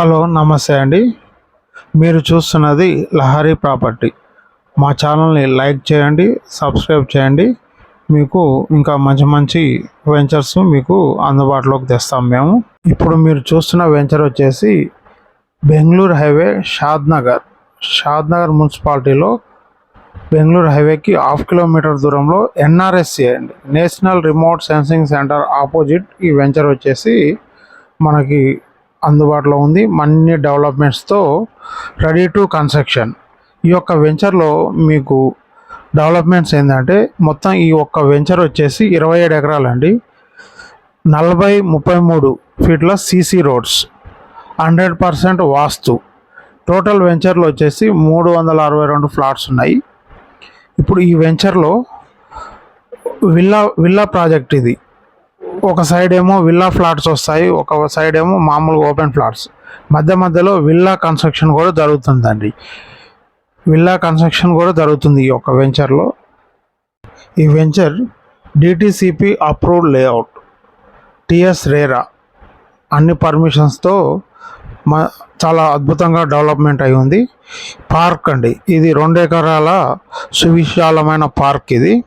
Hello నమస్తే అండి. మీరు చూస్తున్నది లహరి ప్రాపర్టీ. మా ఛానల్ని లైక్ చేయండి సబ్స్క్రైబ్ చేయండి. మీకు ఇంకా మంచి మంచి వెంచర్స్ మీకు అందుబాటులోకి తెస్తాం మేము. ఇప్పుడు మీరు చూస్తున్న వెంచర్ వచ్చేసి బెంగళూరు హైవే షాద్ నగర్ మున్సిపాలిటీలో బెంగళూరు హైవేకి హాఫ్ కిలోమీటర్ దూరంలో ఎన్ఆర్ఎస్సి అండి. National remote sensing centre opposite ఈ వెంచర్ వచ్చేసి మనకి అందుబాటులో ఉంది. మన్ని డెవలప్మెంట్స్తో రెడీ టు కన్స్ట్రక్షన్. ఈ యొక్క వెంచర్లో మీకు డెవలప్మెంట్స్ ఏంటంటే మొత్తం ఈ ఒక్క వెంచర్ వచ్చేసి ఇరవై ఏడు ఎకరాలండి. నలభై ముప్పై మూడు ఫీట్ల CC roads hundred percent vastu. Total వెంచర్లో వచ్చేసి మూడు వందల అరవై రెండు ఫ్లాట్స్ ఉన్నాయి. ఇప్పుడు ఈ వెంచర్లో విల్లా విల్లా ప్రాజెక్ట్ ఇది. ఒక సైడ్ ఏమో విల్లా ఫ్లాట్స్ వస్తాయి ఒక సైడ్ ఏమో మామూలుగా ఓపెన్ ఫ్లాట్స్ మధ్య మధ్యలో విల్లా కన్స్ట్రక్షన్ కూడా జరుగుతుందండి. విల్లా కన్స్ట్రక్షన్ కూడా జరుగుతుంది ఈ యొక్క వెంచర్లో ఈ venture DTCP approved layout TS RERA అన్ని పర్మిషన్స్తో మా చాలా అద్భుతంగా డెవలప్మెంట్ అయి ఉంది. పార్క్ అండి. ఇది రెండు ఎకరాల సువిశాలమైన పార్క్ ఇది.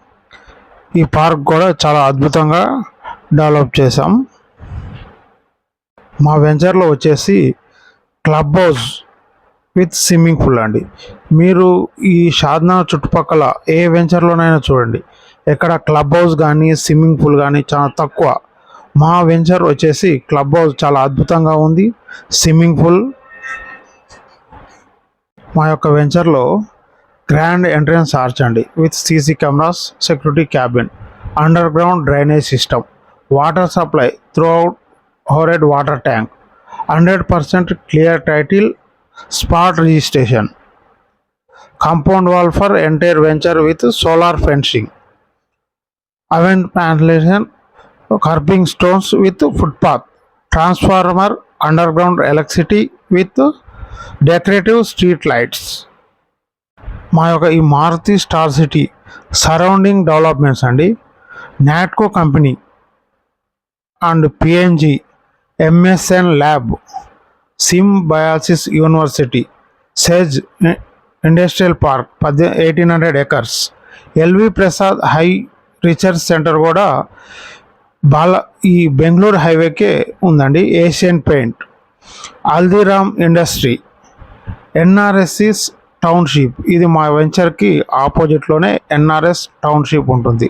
ఈ పార్క్ కూడా చాలా అద్భుతంగా డెవలప్ చేసాం మా వెంచర్లో వచ్చేసి club house with swimming pool అండి. మీరు ఈ షాద్నా చుట్టుపక్కల ఏ వెంచర్లోనైనా చూడండి. ఎక్కడ క్లబ్ హౌస్ కానీ స్విమ్మింగ్ పూల్ కానీ చాలా తక్కువ. మా వెంచర్ వచ్చేసి క్లబ్ హౌస్ చాలా అద్భుతంగా ఉంది. స్విమ్మింగ్ పూల్ మా యొక్క వెంచర్లో గ్రాండ్ ఎంట్రన్స్ ఆర్చ్ అండి. With CC cameras security cabin under ground drainage system. Water supply throughout overhead water tank hundred percent clear title spot registration compound wall for entire venture with solar fencing avenue plantation kerbing stones with footpath transformer under ground electricity with decorative street lights మా యొక్క ఈ Maruti star city surrounding developments అండి. Natco company and PNG MSN lab Symbiosis university SEZ industrial park పద్దె eighteen hundred acres LV Prasad eye research centre కూడా బాల ఈ బెంగళూరు హైవేకే ఉందండి Asian paint. Haldiram industry ఎన్ఆర్ఎస్సిస్ టౌన్షిప్ ఇది మా వెంచర్కి ఆపోజిట్లోనే ఎన్ఆర్ఎస్ టౌన్షిప్ ఉంటుంది.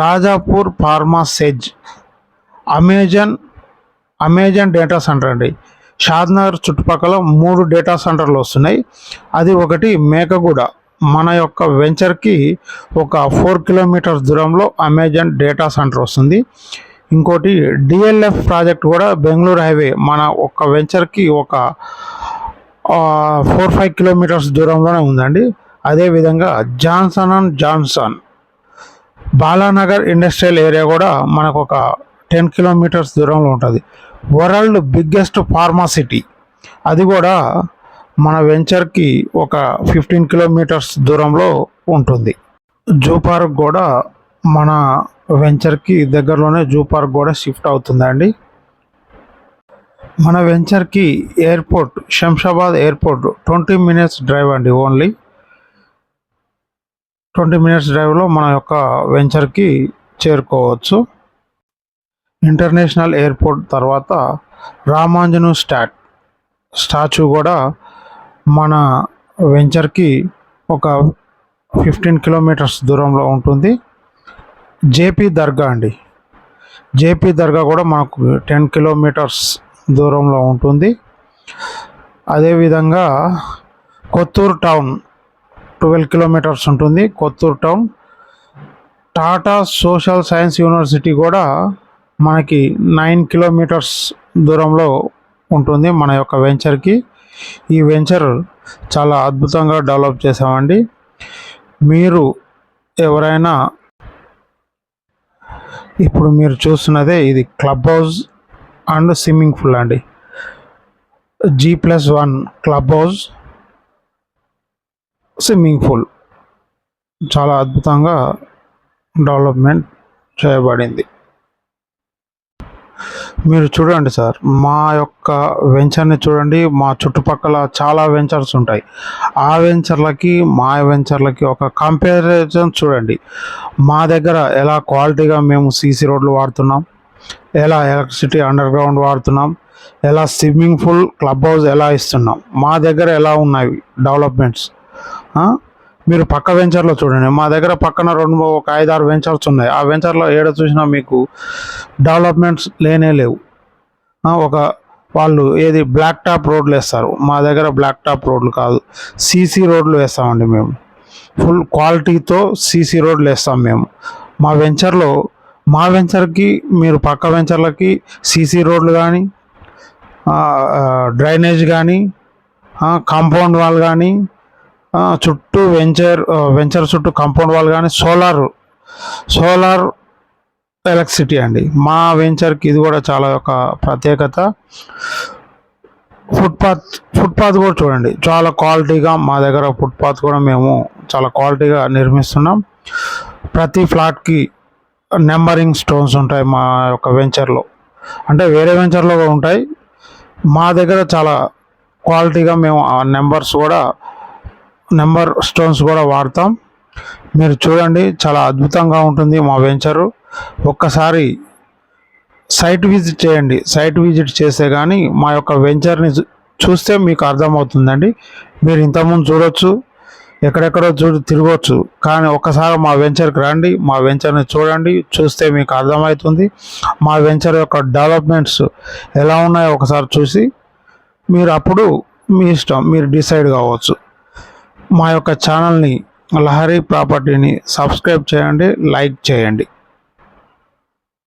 Rajapur pharma SEZ Amazon Amazon data centre అండి. షాద్నగర్ చుట్టుపక్కల మూడు డేటా సెంటర్లు వస్తున్నాయి. అది ఒకటి మేకగూడ. మన యొక్క వెంచర్కి ఒక ఫోర్ కిలోమీటర్స్ దూరంలో అమెజాన్ డేటా సెంటర్ వస్తుంది. ఇంకోటి డిఎల్ఎఫ్ ప్రాజెక్ట్ కూడా బెంగళూరు హైవే. మన ఒక వెంచర్కి ఒక ఫోర్ ఫైవ్ కిలోమీటర్స్ దూరంలోనే ఉందండి. అదేవిధంగా Johnson and Johnson. Balanagar industrial area కూడా మనకు ఒక టెన్ కిలోమీటర్స్ దూరంలో ఉంటుంది. World biggest pharma city. అది కూడా మన వెంచర్కి ఒక ఫిఫ్టీన్ కిలోమీటర్స్ దూరంలో ఉంటుంది. జూ పార్క్ కూడా మన వెంచర్కి దగ్గరలోనే జూ పార్క్ కూడా షిఫ్ట్ అవుతుందండి. మన వెంచర్కి airport Shamshabad airport twenty minutes drive అండి ఓన్లీ. ట్వంటీ మినిట్స్ డ్రైవ్లో మన యొక్క వెంచర్కి చేరుకోవచ్చు. ఇంటర్నేషనల్ ఎయిర్పోర్ట్ తర్వాత రామాంజను స్టాట్ స్టాచ్యూ కూడా మన వెంచర్కి ఒక ఫిఫ్టీన్ కిలోమీటర్స్ దూరంలో ఉంటుంది. జేపీ దర్గా అండి. జేపీ దర్గా కూడా మనకు టెన్ కిలోమీటర్స్ దూరంలో ఉంటుంది. అదేవిధంగా కొత్తూరు టౌన్ ట్వెల్వ్ కిలోమీటర్స్ ఉంటుంది. Kothur town. Tata social science university కూడా మనకి నైన్ కిలోమీటర్స్ దూరంలో ఉంటుంది మన యొక్క వెంచర్కి. ఈ వెంచర్ చాలా అద్భుతంగా డెవలప్ చేసామండి మీరు ఎవరైనా ఇప్పుడు మీరు చూస్తున్నదే ఇది club house and swimming pool అండి. G plus one club house swimming pool. చాలా అద్భుతంగా డెవలప్మెంట్ చేయబడింది. మీరు చూడండి సార్ మా యొక్క వెంచర్ని చూడండి మా చుట్టుపక్కల చాలా వెంచర్స్ ఉంటాయి. ఆ వెంచర్లకి మా వెంచర్లకి ఒక కంపారిజన్ చూడండి. మా దగ్గర ఎలా క్వాలిటీగా మేము సీసీ రోడ్లు వాడుతున్నాం ఎలా ఎలక్ట్రిసిటీ అండర్ గ్రౌండ్ వాడుతున్నాం ఎలా స్విమ్మింగ్ పూల్ క్లబ్ హౌస్ ఎలా ఇస్తున్నాం మా దగ్గర ఎలా ఉన్నాయి డెవలప్మెంట్స్ మీరు పక్క వెంచర్లో చూడండి. మా దగ్గర పక్కన రెండు ఒక ఐదు ఆరు వెంచర్స్ ఉన్నాయి. ఆ వెంచర్లో ఏడ చూసినా మీకు డెవలప్మెంట్స్ లేనే లేవు. ఒక వాళ్ళు ఏది బ్లాక్ టాప్ రోడ్లు వేస్తారు. మా దగ్గర బ్లాక్ టాప్ రోడ్లు కాదు. సీసీ రోడ్లు వేస్తామండి మేము. ఫుల్ క్వాలిటీతో సీసీ రోడ్లు వేస్తాం మేము. మా వెంచర్లో మా వెంచర్కి మీరు పక్క వెంచర్లకి సీసీ రోడ్లు కానీ డ్రైనేజ్ కానీ కాంపౌండ్ వాల్ కానీ చుట్టూ వెంచర్ వెంచర్ చుట్టూ కాంపౌండ్ వాల్ కానీ సోలార్ సోలార్ ఎలక్ట్రిసిటీ అండి. మా వెంచర్కి ఇది కూడా చాలా ఒక ప్రత్యేకత. ఫుట్పాత్ ఫుట్పాత్ కూడా చూడండి. చాలా క్వాలిటీగా మా దగ్గర ఫుట్పాత్ కూడా మేము చాలా క్వాలిటీగా నిర్మిస్తున్నాం. ప్రతి ఫ్లాట్కి నెంబరింగ్ స్టోన్స్ ఉంటాయి మా యొక్క వెంచర్లో అంటే వేరే వెంచర్లో కూడా ఉంటాయి. మా దగ్గర చాలా క్వాలిటీగా మేము ఆ నెంబర్స్ కూడా నెంబర్ స్టోన్స్ కూడా వాడతాం. మీరు చూడండి చాలా అద్భుతంగా ఉంటుంది మా వెంచరు. ఒక్కసారి సైట్ విజిట్ చేయండి. సైట్ విజిట్ చేస్తే కానీ మా యొక్క వెంచర్ని చూస్తే మీకు అర్థమవుతుందండి. మీరు ఇంతకుముందు చూడొచ్చు ఎక్కడెక్కడో చూ తిరగవచ్చు కానీ ఒక్కసారి మా వెంచర్కి రండి మా వెంచర్ని చూడండి చూస్తే మీకు అర్థమవుతుంది. మా వెంచర్ యొక్క డెవలప్మెంట్స్ ఎలా ఉన్నాయో ఒకసారి చూసి మీరు అప్పుడు మీ ఇష్టం మీరు డిసైడ్ కావచ్చు. మా యొక్క ఛానల్ని లహరి ప్రాపర్టీని సబ్స్క్రైబ్ చేయండి లైక్ చేయండి.